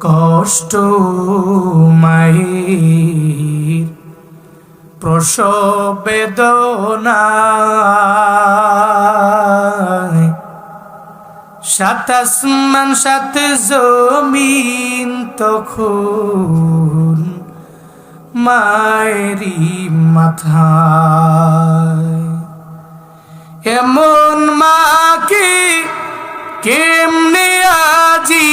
কষ্ট মায়ের প্রসব বেদনায়। সাত আসমান, সাত জমিন তখন মায়েরি মাথায়। এমন মাকে কেমনে আজি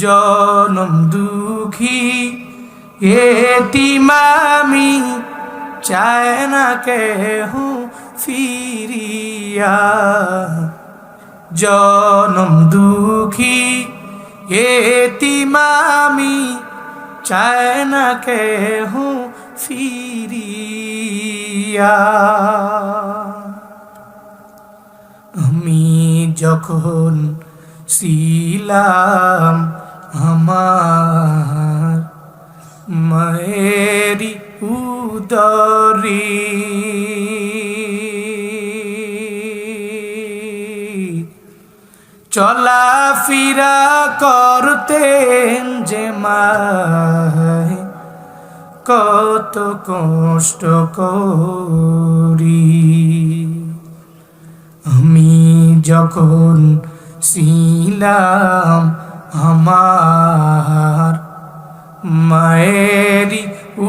জনম দুঃখী এটি মামি চায় না কেহ ফিরিয়া। জনম দুঃখী এটি মামি চায় না কেহ ফিরিয়া। আমি যখন ছিলাম আমার মায়েরি উদরি। চলা ফিরা করতেন যে মায় কত কষ্ট করি। আমি যখন ছিলাম আমার মায়েরি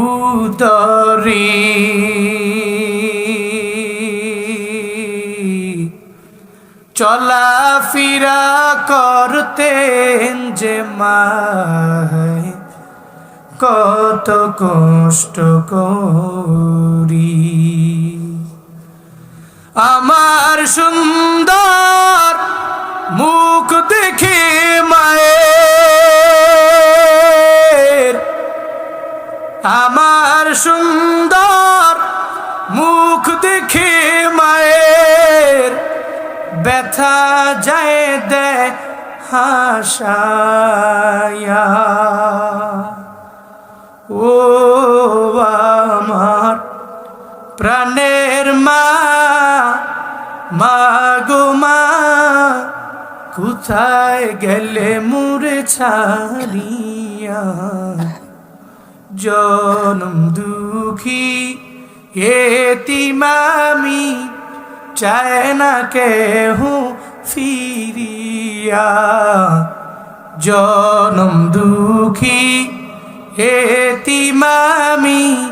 উদরি। চলা ফিরা করতেন যে মায় কত কষ্ট করি। আমার সুন্দর মুখ দেখে মায়ের। আমার সুন্দর মুখ দেখে মায়ের। ব্যথা যায় দে হাসায়া। ও আমার প্রাণের মা মা কোথায় গেলে মুরে ছাড়িয়া? জনম দুঃখী এতি মামি চায় না কেহ ফিরিয়া? জনম দুঃখী এতি মামি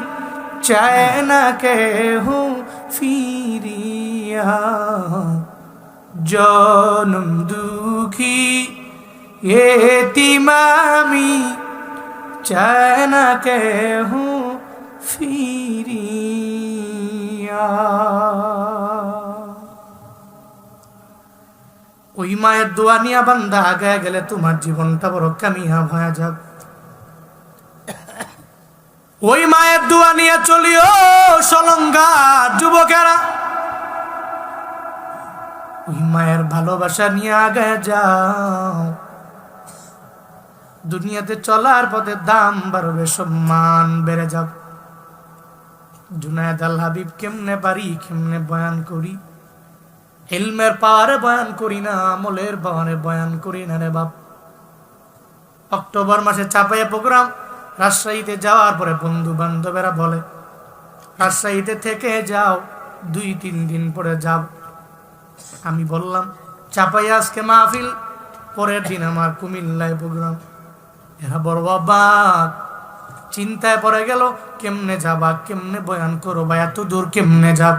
চায় না কেহ ফিরিয়া? জনম দুঃখী, এতিমামি চায় না কেহ ফিরিয়া। ওই মায়ের দোয়া নিয়া বান্দা আগায় গেলে তোমার জীবনটা বড় কামিয়া ভয়া যাবে ওই মায়ের দোয়া নিয়ে চলিও সলঙ্গা যুবকেরা। মায়ের ভালোবাসা নিয়ে আগে যাও। দুনিয়াতে চলার পথে দাম বাড়বে, সম্মান বেড়ে যাব জুনায়দ আল হাবিব কেমনে পারি, কেমনে বয়ান করি? হেলমের পাওয়ারে বয়ান করি না, আমলের পাওয়ারে বয়ান করি না রে বাপ। অক্টোবর মাসে চাপাইয়া প্রোগ্রাম, রাজশাহীতে যাওয়ার পরে বন্ধু বান্ধবেরা বলে, রাজশাহীতে থেকে যাও দুই তিন দিন পরে যাও আমি বললাম চাপাইয়া আজকে মাহফিল, পরের দিন আমার কুমিল্লায় প্রোগ্রাম। এরা বড় বাবা চিন্তায় পড়ে গেল, কেমনে যাবা, কেমনে বয়ান করো বা এত দূর কেমনে যাব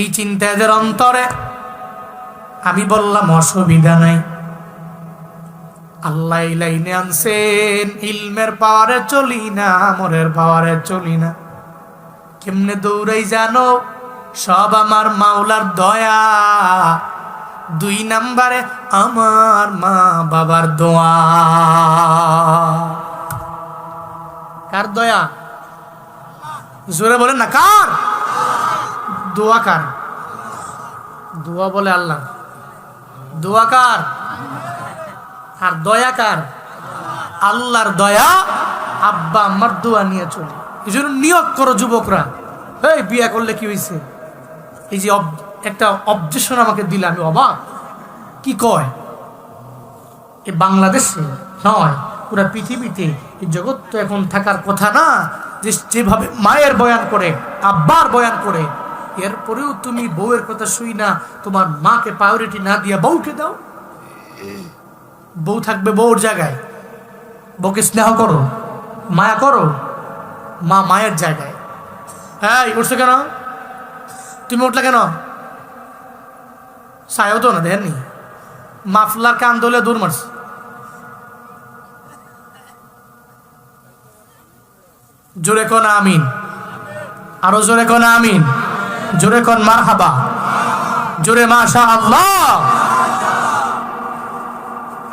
এই চিন্তা অন্তরে আমি বললাম, অসুবিধা নাই। আল্লাহ লাইনে আনছেন, ইলমের পাওয়ারে চলি না, আমরের পাওয়ারে চলি না। কেমনে দৌড়াই জানো সব আমার মাওলার দয়া। দুই নাম্বারে আমার মা বাবার দোয়া। কার দয়া? জোরে বলেন না, কার? দোয়া কার? দোয়া বলে আল্লাহ। দোয়া কার? আর দয়া কার? আল্লাহর দয়া। আব্বা আম্মার দোয়া নিয়ে চলে। এই জন্য নিয়োগ করো যুবকরা। এই, বিয়ে করলে কি হয়েছে এই যে একটা অবজেশন আমাকে দিলে, আমি অবাক। কি কয়? এ বাংলাদেশে নয়, পুরা পৃথিবীতে এই জগৎ তো এখন থাকার কথা না, যে যেভাবে মায়ের বয়ান করে, আব্বার বয়ান করে, এরপরেও তুমি বউয়ের কথা শুই না, তোমার মাকে প্রায়োরিটি না দিয়ে বউকে দাও। বউ থাকবে বউর জায়গায়। বউকে স্নেহ করো, মায়া করো, মা মায়ের জায়গায়। হ্যাঁ উঠছো কেন? তুমি উঠলে কেন? সায়ও তো না, দেখেননি? মাফলার কান ধরলে দূর মারছে। জোরে কোন আমিন। আরও জোরে কোন আমিন। জোরে কোন মার হাবা জোরে মাশা আল্লাহ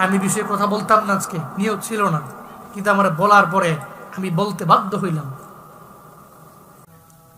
আমি বিষয়ে কথা বলতাম না আজকে নিয়োগ ছিল না। কিন্তু আমার বলার পরে আমি বলতে বাধ্য হইলাম।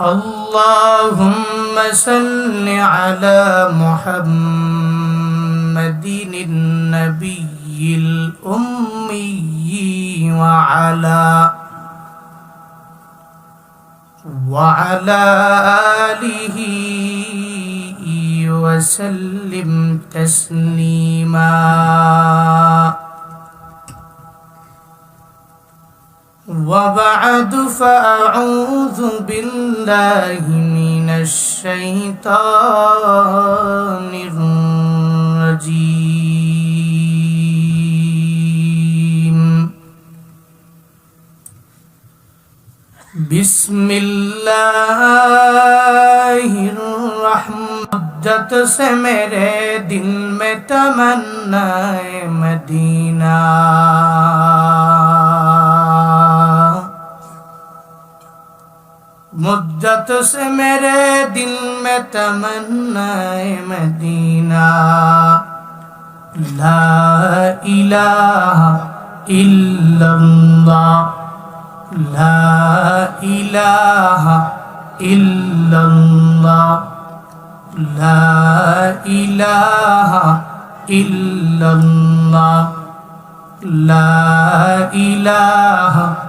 اللهم صل على محمد النبي الأمي وعلى وعلى آله وسلم تسليما. وبعد فأعوذ بالله من الشيطان الرجيم. بسم الله الرحمن جت سے میرے دل میں تمنا مدینہ جت سے میرے دل میں تمنا مدینہ لا الہ الا اللہ لا الہ الا اللہ لا الہ الا اللہ لا الہ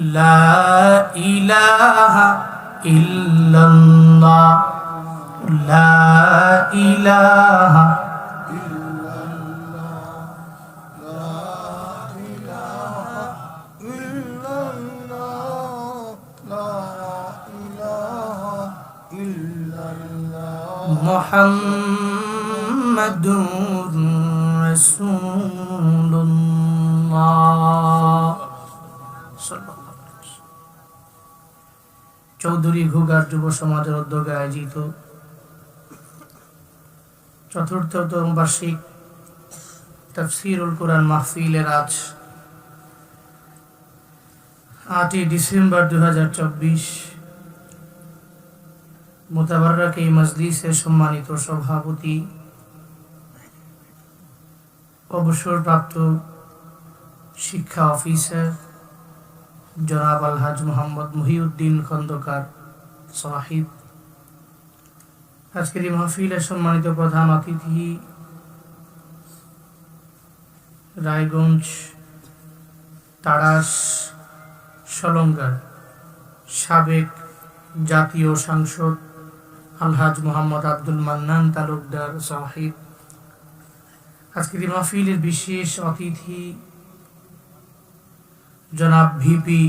لا إله إلا الله لا إله محمد رسول الله. صلى الله চৌধুরী ঘুগার যুব সমাজের উদ্যোগে আয়োজিত চতুর্থতম বার্ষিক তফসিরুল কোরআন মাহফিলের আজ আটই ডিসেম্বর দু হাজার চব্বিশ মোতাবারক এই মজলিসের সম্মানিত সভাপতি, অবসরপ্রাপ্ত শিক্ষা অফিসার জনাব আলহাজ মোহাম্মদ মহিউদ্দিন খন্দকার সাহিব। আজকের এই মাহফিলের সম্মানিত প্রধান অতিথি রায়গঞ্জ তারাস সলঙ্গার সাবেক জাতীয় সাংসদ আলহাজ মোহাম্মদ আব্দুল মান্নান তালুকদার সাহিব। আজকের এই মাহফিলের বিশেষ অতিথি জনাব ভিপি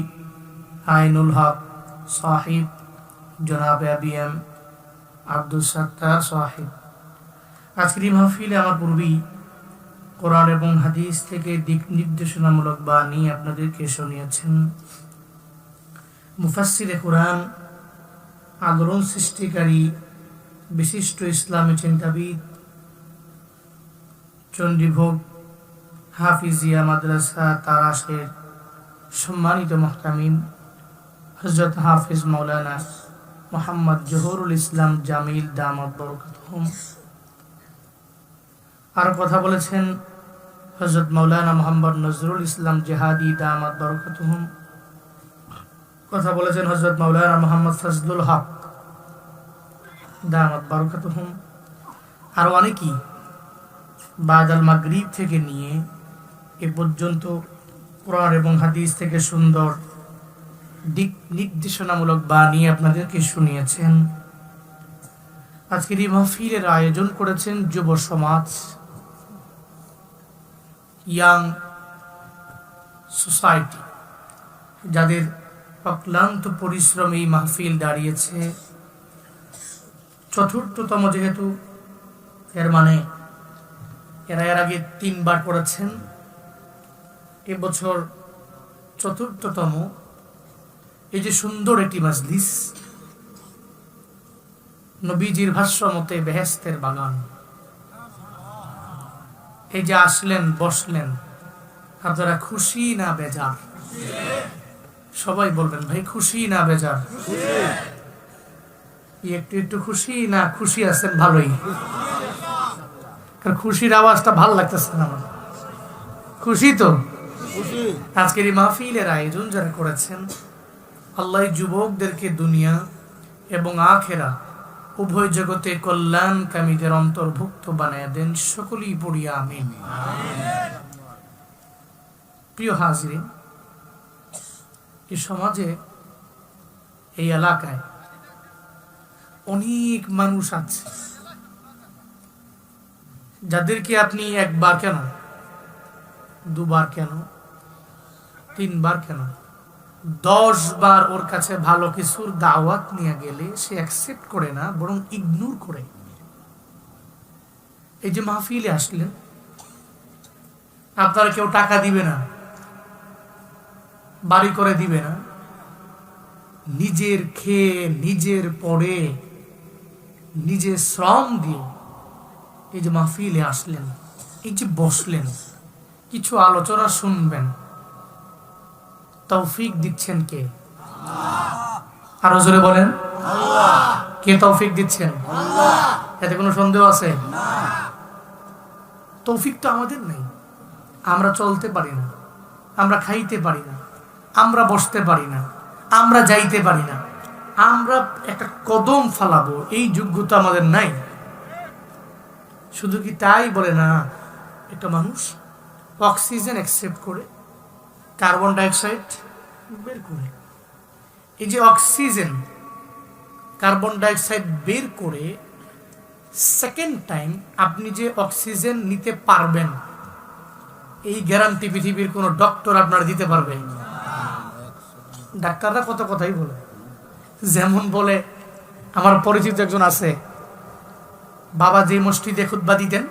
আইনুল হক সাহিব, জনাব এবিএম আব্দুল সাত্তার সাহিব। আজকের মাহফিলে আমার পূর্বেই কোরআন এবং হাদিস থেকে দিক নির্দেশনামূলক বাণী আপনাদেরকে শুনিয়েছেন। মুফাসিরে কোরআন আলোড়ন সৃষ্টিকারী বিশিষ্ট ইসলামী চিন্তাবিদ চণ্ডীভোগ হাফিজিয়া মাদ্রাসা তারাশের সম্মানিত মহতামিম হজরত হাফিজ মৌলানা মোহাম্মদ জহরুল ইসলাম জামিল বরকতহম আর কথা বলেছেন হজরত মৌলানা মোহাম্মদ নজরুল ইসলাম জেহাদি দামাদ বরকতহম কথা বলেছেন হজরত মৌলানা মোহাম্মদ ফজলুল হক দামাদ বরকতহম আর অনেকেই বাদাল মাগরিব থেকে নিয়ে এ পর্যন্ত কোরআন এবং হাদিস থেকে সুন্দর দিক নির্দেশনামূলক বাণী আপনাদেরকে শুনিয়েছেন। আজকের এই মাহফিলের আয়োজন করেছেন যুব সমাজ, ইয়াং সোসাইটি, যাদের অক্লান্ত পরিশ্রম এই মাহফিল দাঁড়িয়েছে। চতুর্থতম যেহেতু, এর মানে এরা এর আগে তিনবার করেছেন। এবছর চতুর্থতম এই যে সুন্দর একটি মাজলিস, নবীজির ভাষ্য মতে বেহেস্তের বাগান। এই যে আসলেন, বসলেন আপনারা খুশি না বেজার, সবাই বলবেন, ভাই, খুশি না বেজার? একটু একটু খুশি না খুশি আছেন, ভালোই। কারণ খুশির আওয়াজটা ভালো লাগতেছে না আমার। খুশি তো। আজকের এই মাহফিলের আয়োজন যারা করেছেন, আল্লাহ যুবকদেরকে দুনিয়া এবং আখেরা উভয় জগতে কল্যাণ কামীদের অন্তর্ভুক্ত বানায় দেন। সকলেই পড়িয়া আমিন। প্রিয় হাজরি, এই সমাজে, এই এলাকায় অনেক মানুষ আছে, যাদেরকে আপনি একবার কেন, দুবার কেন তিনবার কেন? দশ বার ওর কাছে ভালো কিছুর দাওয়াত নিয়ে গেলে সে অ্যাকসেপ্ট করে না, বরং ইগনোর করে। এই যে মাহফিলে আসলেন, আপনারা কেউ টাকা দিবে না, বাড়ি করে দিবে না। নিজের খেয়ে, নিজের পরে, নিজের শ্রম দিয়ে এই যে মাহফিলে আসলেন, এই যে বসলেন, কিছু আলোচনা শুনবেন। তৌফিক দিচ্ছেন কে? আরও জোরে বলেন। কে তৌফিক দিচ্ছেন? এতে কোনো সন্দেহ আছে? তৌফিক তো আমাদের নেই। আমরা চলতে পারি না। আমরা খাইতে পারি না। আমরা বসতে পারি না। আমরা যাইতে পারি না। আমরা একটা কদম ফালাবো। এই যোগ্যতা আমাদের নাই। শুধু কি তাই বলে না? একটা মানুষ অক্সিজেন অ্যাকসেপ্ট করে কার্বন ডাইঅক্সাইড? বের করে। এই যে অক্সিজেন কার্বন ডাইঅক্সাইড বের করে সেকেন্ড টাইম আপনি যে অক্সিজেন নিতে পারবেন এই গ্যারান্টি পৃথিবীর কোনো ডক্টর আপনার দিতে পারবে। ডাক্তাররা কত কথাই বলে। যেমন বলে আমার পরিচিত একজন আছে বাবা যে মসজিদে খুদ্া দিতেন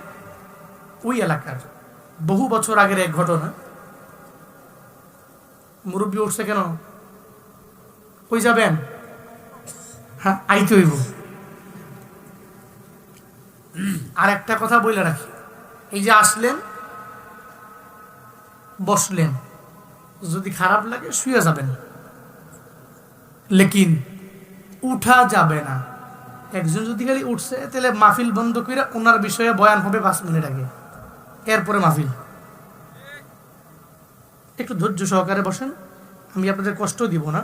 ওই এলাকার বহু বছর আগের এক ঘটনা। মুরব্বী উঠছে কেন? কই যাবেন? হ্যাঁ আইতে হইব। আর একটা কথা বলে রাখি। এই যে আসলেন, বসলেন। যদি খারাপ লাগে শুয়ে যাবেন। লেকিন উঠা যাবে না। একজন যদি খালি উঠছে, তাহলে মাহফিল বন্ধ করে ওনার বিষয়ে বয়ান হবে পাঁচ মিনিট আগে। এরপরে মাহফিল। একটু ধৈর্য সহকারে বসেন। আমি আপনাদের কষ্ট দিব না।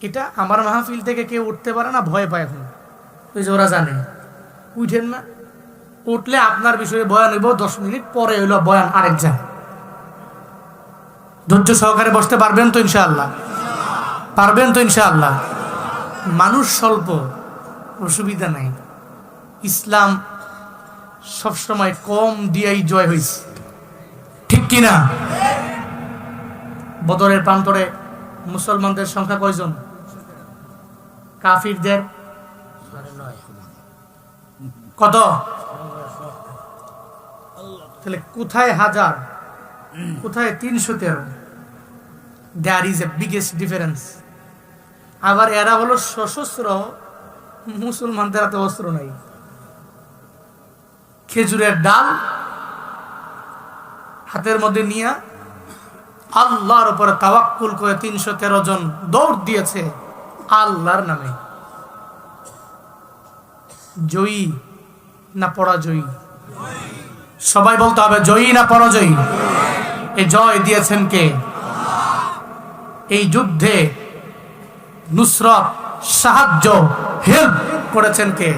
এটা আমার মাহফিল থেকে কেউ উঠতে পারে না, ভয় পায় এখন। ওই যে ওরা জানে। উঠেন না। উঠলে আপনার বিষয়ে বয়ান হইব, দশ মিনিট পরে হইল বয়ান আরেক যায় ধৈর্য সহকারে বসতে পারবেন তো ইনশাআল্লাহ। পারবেন তো ইনশাআল্লাহ। মানুষ স্বল্প, অসুবিধা নাই। ইসলাম সবসময় কম দিয়াই জয় হয়েছে ঠিক কিনা? বদরের প্রান্তরে মুসলমানদের সংখ্যা কয়জন? কাফিরদের? কত? তাহলে কোথায় হাজার? কোথায় তিনশো তেরো? There is a biggest difference আবার এরা হলো সশস্ত্র, মুসলমানদের হাতে অস্ত্র নাই। খেজুরের ডাল, হাতের মধ্যে নিয়ে আল্লাহর উপরে তাওয়াক্কুল করে তিনশো তেরো জন দৌড় দিয়েছে আল্লাহর নামে। জয়ী না পরাজয়ী? সবাই বলতে হবে, জয়ী না পরাজয়ী? এই জয় দিয়েছেন কে? এই যুদ্ধে নুসরত সাহায্য, হেল্প করেছেন কে?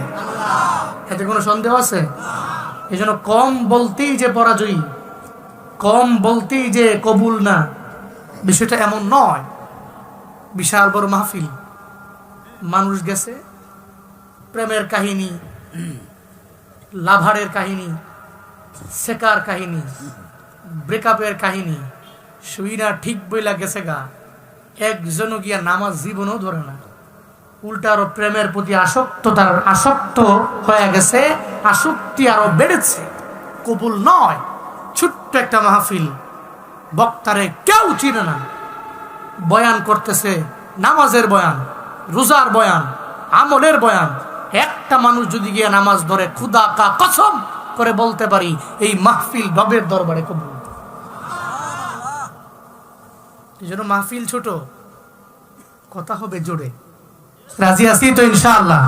এতে কোনো সন্দেহ আছে? এই জন্য কম বলতেই যে পরাজয়ী। কম বলতেই যে কবুল না, বিষয়টা এমন নয়। বিশাল বড় মাহফিল। মানুষ গেছে, প্রেমের কাহিনী, লাভারের কাহিনী সেকার কাহিনী ব্রেকআপের কাহিনী সুইরা ঠিক বইলা গেছে গা। একজনও গিয়া নামাজ জীবনও ধরে না। উল্টা আরও প্রেমের প্রতি আসক্ত, তার আসক্ত হয়ে গেছে, আসক্তি আরও বেড়েছে। কবুল নয়। ছোট্ট একটা মাহফিল। বক্তারে কেউ চিনে না। বয়ান করতেছে নামাজের বয়ান, রোজার বয়ান, আমলের বয়ান। একটা মানুষ যদি গিয়ে নামাজ ধরে, খুদা কা কসম করে বলতে পারি, এই মাহফিল রবের দরবারে কবুল। এই জন্য মাহফিল ছোট, কথা হবে জোরে। রাজি আছি তো ইনশাআল্লাহ?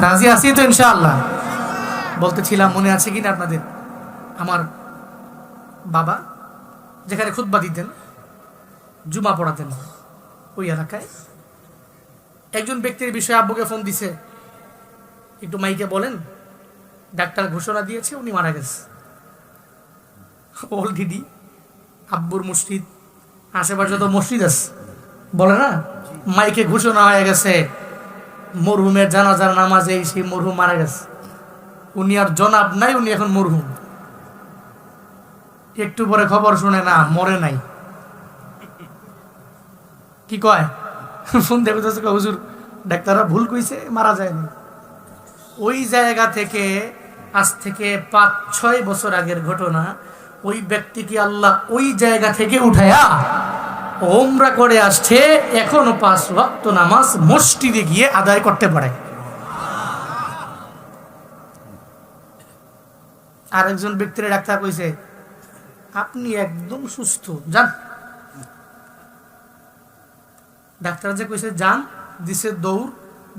রাজি আছি তো ইনশাআল্লাহ? বলতেছিলাম, মনে আছে কিনা আপনাদের? আমার বাবা, যেখানে খুতবা দিতেন, জুমা পড়াতেন ওই এলাকায়। একজন ব্যক্তির বিষয়ে আব্বুকে ফোন দিছে, একটু মাইকে বলেন, ডাক্তার ঘোষণা দিয়েছে, উনি মারা গেছে। অলরেডি আব্বুর মসজিদ, আশেপাশে তো মসজিদ আছে, বলে না, মাইকে ঘোষণা হয়ে গেছে, মরহুমের জানাজার নামাজে সেই মরহুম মারা গেছে। উনি আর জনাব নাই, উনি এখন মরহুম। একটু পরে খবর শুনে না, মরে নাই। কি কয়? ফোন দেখে হুজুর, ডাক্তাররা ভুল কইছে, মারা যায়নি। ওই জায়গা থেকে, আজ থেকে পাঁচ, ছয় বছর আগের ঘটনা, ওই ব্যক্তিকে আল্লাহ ওই জায়গা থেকে উঠায়া ওমরা করে আসছে, এখনও পাঁচ ওয়াক্ত নামাজ মসজিদে গিয়ে আদায় করতে পারে। আরেকজন ব্যক্তির ডাক্তার কইছে আপনি একদম সুস্থ, যান। ডাক্তার যে কইছে, যান, দিছে দৌড়,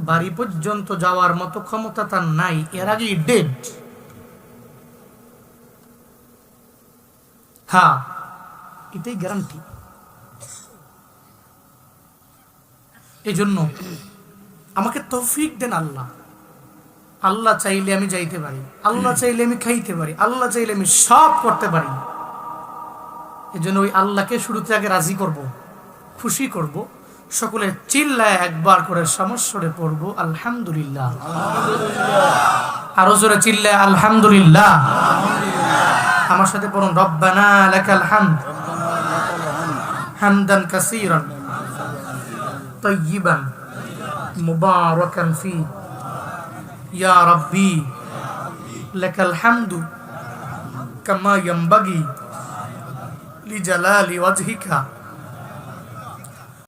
বাড়ি পর্যন্ত যাওয়ার মতো ক্ষমতা তার নাই, এর আগেই ডেড হ্যাঁ এটাই গ্যারান্টি এই জন্য আমাকে তৌফিক দেন আল্লাহ। আল্লাহ চাইলে আমি যাইতে পারি, আল্লাহ চাইলে আমি খাইতে পারি, আল্লাহ চাইলে আমি সব করতে পারি। এই জন্য ওই আল্লাহকে শুরুতে আগে রাজি করব খুশি করব সকলে চিল্লায় একবার করে সমস্যরে পড়ব আলহামদুলিল্লাহ আরো জোরে চিল্লায় আলহামদুলিল্লাহ আমার সাথে পড়ুন রব্বানা লাকাল হামদ হামদান কাসীরান طيبا مباركا فيه يا ربي লেকাল হামদু কামা ली जलाली वजहिका